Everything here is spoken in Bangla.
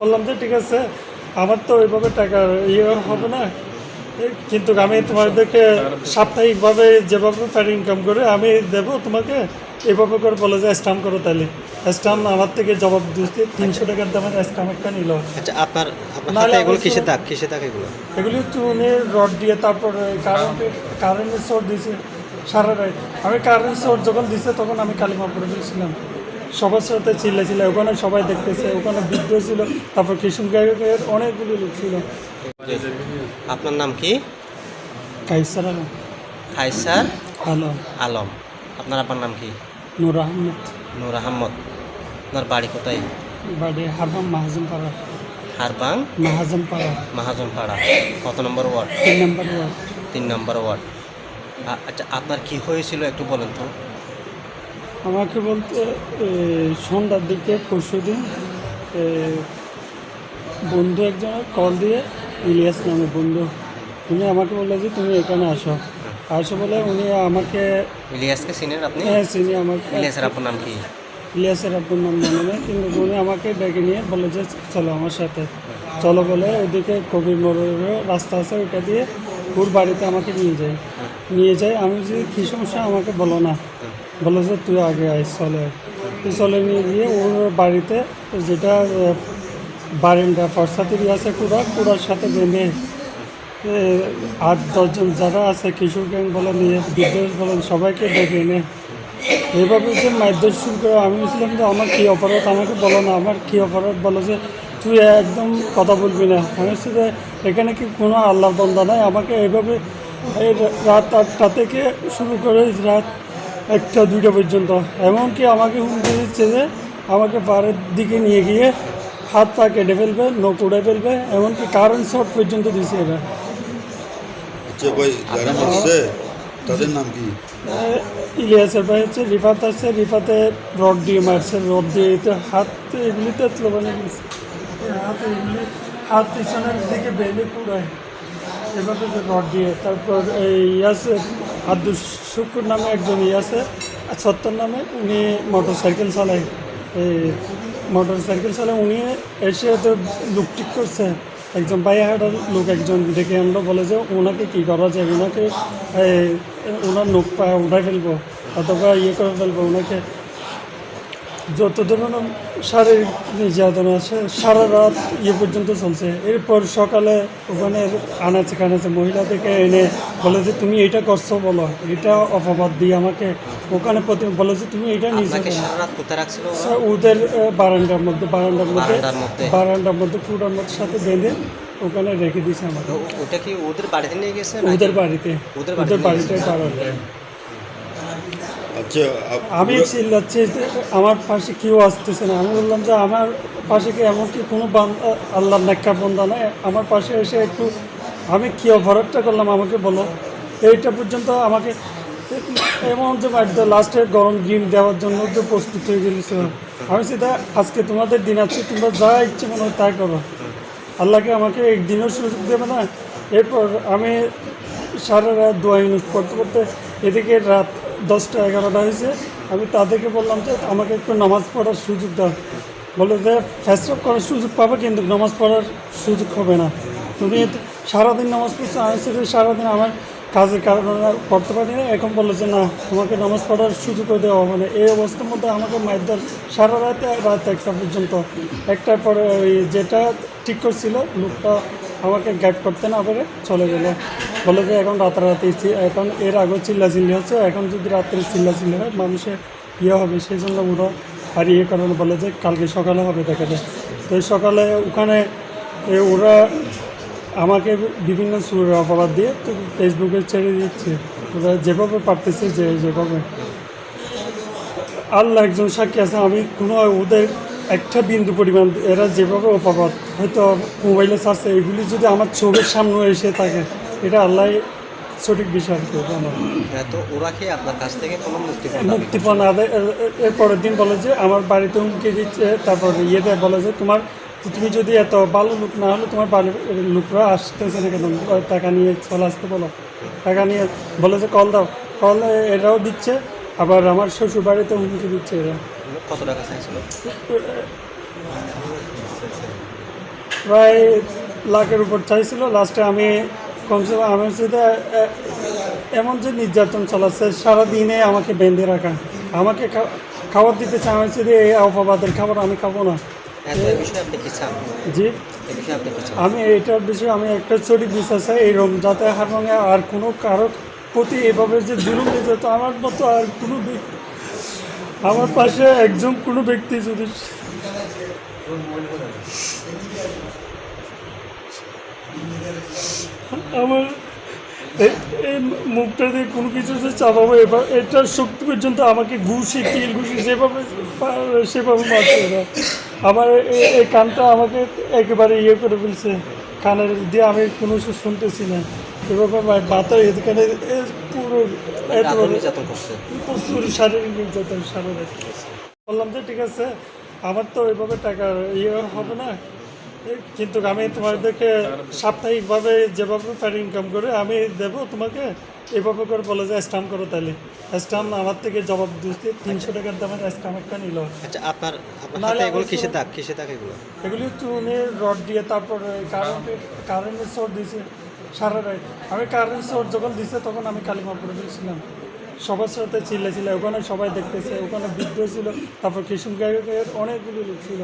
বললাম যে ঠিক আছে আমার তো ওইভাবে টাকা ইয়ে হবে না। কিন্তু আমি তোমাদেরকে সাপ্তাহিকভাবে যেভাবে পারি ইনকাম করে আমি দেবো তোমাকে এভাবে করে বলে যে স্টাম্প করো তাহলে। স্টাম্প আমার থেকে জবাব দিতে তিনশো টাকার দামের স্টাম্প একটা নিল। আচ্ছা আপনার আপনার এগুলো কিসে দাগ কিসে দাগ এগুলো? এগুলি উনি রড দিয়ে তারপরে কারেন্টের কারেন্টের শর্ট দিয়েছে সারা রাত। আমি কারেন্ট শর্ট যখন দিছে তখন আমি কালিমা পড়ে ফেলছিলাম সবার সাথে চিল্লা চিল্লা ওখানে সবাই দেখতেছে ওখানে বৃদ্ধ ছিল তারপর কৃষ্ণ গায়কের অনেকগুলি লোক ছিল। আপনার নাম কি? কাইসার আলম। খাইসার আলম। আলম। আপনার আপনার নাম কি? নুর আহমেদ। নূর আহমদ। আপনার বাড়ি কোথায়? বাড়ি হারবাম মাহাজন পাড়া। হারবাং মাহাজন পাড়া। মাহাজন পাড়া। কত নম্বর ওয়ার্ড? তিন নম্বর ওয়ার্ড। তিন নম্বর ওয়ার্ড। আচ্ছা আপনার কি হয়েছিল একটু বলেন তো। আমাকে বলতে সন্ধ্যার দিকে পরশু দিন বন্ধু একজনের কল দিয়ে ইলিয়াস নামে বন্ধু উনি আমাকে বলল যে তুমি এখানে আসো। আসো বলে উনি আমাকে ইলিয়াসকে চিনেন আপনি? হ্যাঁ চিনি আমাকে। ইলিয়াসের আপনার নাম কি? ইলিয়াসের আব্বুর নাম জানে না কিন্তু উনি আমাকে ডেকে নিয়ে বলে যে চলো আমার সাথে। চলো বলে ওইদিকে কবির মোড়ের রাস্তা আছে ওইটা দিয়ে ওর বাড়িতে আমাকে নিয়ে যায়। নিয়ে যায়। আমি যে কী সমস্যা আমাকে বলো না। বলো যে তুই আগে আয় চলে। তুই চলে নিয়ে গিয়ে ওর বাড়িতে যেটা বারেন্ডা ফরসাতিরি আছে কুড়া, কুড়ার সাথে বেঁধে আট দশজন যারা আছে, কিশোর গ্যাং বলেন নিয়ে বিদ্বেষ বলেন সবাইকে ডেকে এনে এইভাবে যে মারধর শুরু করে আমি বলছিলাম যে আমার কী অপরাধ? আমাকে বলো না। আমার কী অপরাধ? বলো যে তুই একদম কথা বলবি না। আমি বলছি যে এখানে কি কোনো আল্লাহ বন্ধা নাই? আমাকে এইভাবে এই রাত আটটা থেকে শুরু করে রাত একটা দুইটা পর্যন্ত। এমনকি আমাকে হুমকি দিচ্ছে যে আমাকে পাড়ের দিকে নিয়ে গিয়ে হাত পা কেটে ফেলবে নখ উড়ে ফেলবে এমনকি কারেন্ট শর্ট পর্যন্ত দিছে এরা। আচ্ছা তাদের নাম কি? ইলিয়াসের ভাই হচ্ছে রিফাত আছে রিফাতে রড দিয়ে মারছে রড দিয়ে তো হাত এগুলিতে মানে হাত এগুলি হাত পিছনের দিকে বেলে পুরায় এভাবে যে রড দিয়ে, তারপর এই আছে আব্দুল শুকুর নামে একজন ই আছে সত্তর নামে উনি মোটর সাইকেল চালায়। এই মোটর সাইকেল চালায়, উনি এসে তো লুক ঠিক করছে। একজন বাইহাটার লোক একজন ডেকে আনলো, বলে যে ওনাকে কী করা যায়? ওনাকে ওনার নোখ পা উঠাই ফেলব, অথবা ইয়ে করে ফেলব, ওনাকে যত ধরনের শারীরিক নির্যাতন আছে সারা রাত ইয়ে পর্যন্ত চলছে। এরপর সকালে ওখানে আনাচে কানাচে মহিলাদেরকে এনে বলে যে তুমি এটা করছ বলো। এটা অপবাদ দিয়ে আমাকে ওখানে প্রতি বলে যে তুমি এটা নিজে ওদের বারান্দার মধ্যে বারান্দার মধ্যে বারান্দার মধ্যে? কুড়ার মধ্যে সাথে বেঁধে ওখানে রেখে দিয়েছে আমাকে। ওটা কি ওদের বাড়িতে নিয়ে গেছে ওদের বাড়িতে। ওদের ওদের বাড়িতে বাড়িতে বারান্দায় আচ্ছা আমি চিল্লাচ্ছি, আমার পাশে কেউ আসতেছে না। আমি বললাম যে, আমার পাশে কি এমন কি কোনো আল্লাহ নেকা বন্ধা নাই? আমার পাশে এসে একটু, আমি কী অপরাধটা করলাম আমাকে বলো। এইটা পর্যন্ত আমাকে এমন যে বাধ্য লাস্টে গরম ডিম দেওয়ার জন্য যে প্রস্তুত হয়ে গেছে আমি সেটা আজকে তোমাদের দিন আছে, তোমরা যা ইচ্ছে মনে হয় তাই করো। আল্লাহকে আমাকে একদিনও সুযোগ দেবে না। এরপর আমি সারা রাত দোয়া ইউজ করতে করতে এদিকে রাত দশটা এগারোটা হয়েছে। আমি তাদেরকে বললাম যে আমাকে একটু নামাজ পড়ার সুযোগ দাও। বলে যে ফেসরপ করার সুযোগ পাবে কিন্তু নামাজ পড়ার সুযোগ হবে না। তুমি সারাদিন নামাজ পড়ছো, আমি সেটা সারাদিন আমার কাজের কারণে পড়তে পারি না। এখন বলল যে, না, তোমাকে নামাজ পড়ার সুযোগ করে দেওয়া হবে না। এই অবস্থার মধ্যে আমাকে মাইদার সারা রাতে রাত একটা পর্যন্ত। একটার পরে ওই যেটা ঠিক করছিল, লোকটা আমাকে গাইড করতে না পারে চলে গেল। বলে যে এখন রাতারাতি এখন এর আগে চিল্লাচিল্লি হচ্ছে, এখন যদি রাত্রে চিল্লাচিল্লি হয়, মানুষের ইয়ে হবে, সেই জন্য ওরা আর ইয়ে কারণে বলে যে কালকে সকালে হবে, দেখা যায় তো সকালে ওখানে ওরা আমাকে বিভিন্ন সুরের অপবাদ দিয়ে তো ফেসবুকে ছেড়ে দিচ্ছে। ওরা যেভাবে পারতেছে যে যেভাবে। আল্লাহ একজন সাক্ষী আছে, আমি কোনো ওদের একটা বিন্দু পরিমাণ এরা যেভাবে অপবাদ হয়তো মোবাইলে ছাড়ছে এগুলি যদি আমার চোখের সামনে এসে থাকে এটা আল্লাহ সঠিক বিষয় আমার। হ্যাঁ, তো ওরা কি আপনার কাছ থেকে কোনো মুক্তিপণ মুক্তিপণ আদায় এর- এর- এর পরের দিন বলে যে আমার বাড়িতে হুমকি দিচ্ছে। তারপর ইয়েতে বলে যে তোমার তুমি যদি এত ভালো লোক না হলে তোমার বাড়ির লোকরা আসতেছে না কেন? টাকা নিয়ে চলে আসতে বলো। টাকা নিয়ে বলে যে কল দাও। কল এরাও দিচ্ছে আবার আমার শ্বশুর বাড়িতে হুমকি দিচ্ছে এরা। কত টাকা চাইছিল প্রায় লাখের উপর চাইছিল লাস্টে আমি কমসে কম আমার সাথে এমন যে নির্যাতন চালাচ্ছে সারাদিনে আমাকে বেঁধে রাখা। আমাকে খাবার দিতে চাই আমি শুধু এই অপবাদের খাবার আমি খাব না। চান? জি। আমি এইটার বিষয়ে আমি একটা সঠিক বিশ্বাস চাই এই রকম যাতে হারমোনে আর কোনো কারও প্রতি এভাবে যে জুলুম যেত আমার মতো আর কোনো আমার পাশে একজন কোনো ব্যক্তি যদি আমার এই মুখটা দিয়ে কোনো কিছু যে চাপাবো, এবার এটার শক্তি পর্যন্ত আমাকে ঘুষি কিল ঘুষি সেভাবে সেভাবে মারছে না আমার এই কানটা আমাকে একেবারে ইয়ে করে ফেলছে। কানের দিয়ে আমি কোনো শুনতেছি না। এভাবে বাতা এখানে পুরো নির্যাতন করছে প্রচুর শারীরিক নির্যাতন শারীরিক বললাম যে ঠিক আছে আমার তো ওইভাবে টাকা ইয়ে হবে না। কিন্তু আমি তোমাদেরকে সাপ্তাহিকভাবে যেভাবে পারি ইনকাম করে আমি দেব তোমাকে এভাবে করে বলে যে স্ট্যাম্প করো তাহলে। স্ট্যাম্প আমার থেকে জবাব দিতে তিনশো টাকার দামের স্ট্যাম্প একটা নিল। আচ্ছা আপনার আপনার এগুলো দাগ? দাগ এগুলো? এগুলি চুনে রড দিয়ে তারপরে কারেন্টের কারেন্টের সোর দিয়েছে সারা রাত। আমি কারেন্ট সোর যখন দিছে তখন আমি কালিমা পড়ে দিয়েছিলাম সবার সাথে চিল্লা চিল্লা ওখানে সবাই দেখতেছে ওখানে বিদ্রোহ ছিল তারপর কৃষ্ণ গায়কের অনেকগুলি লোক ছিল।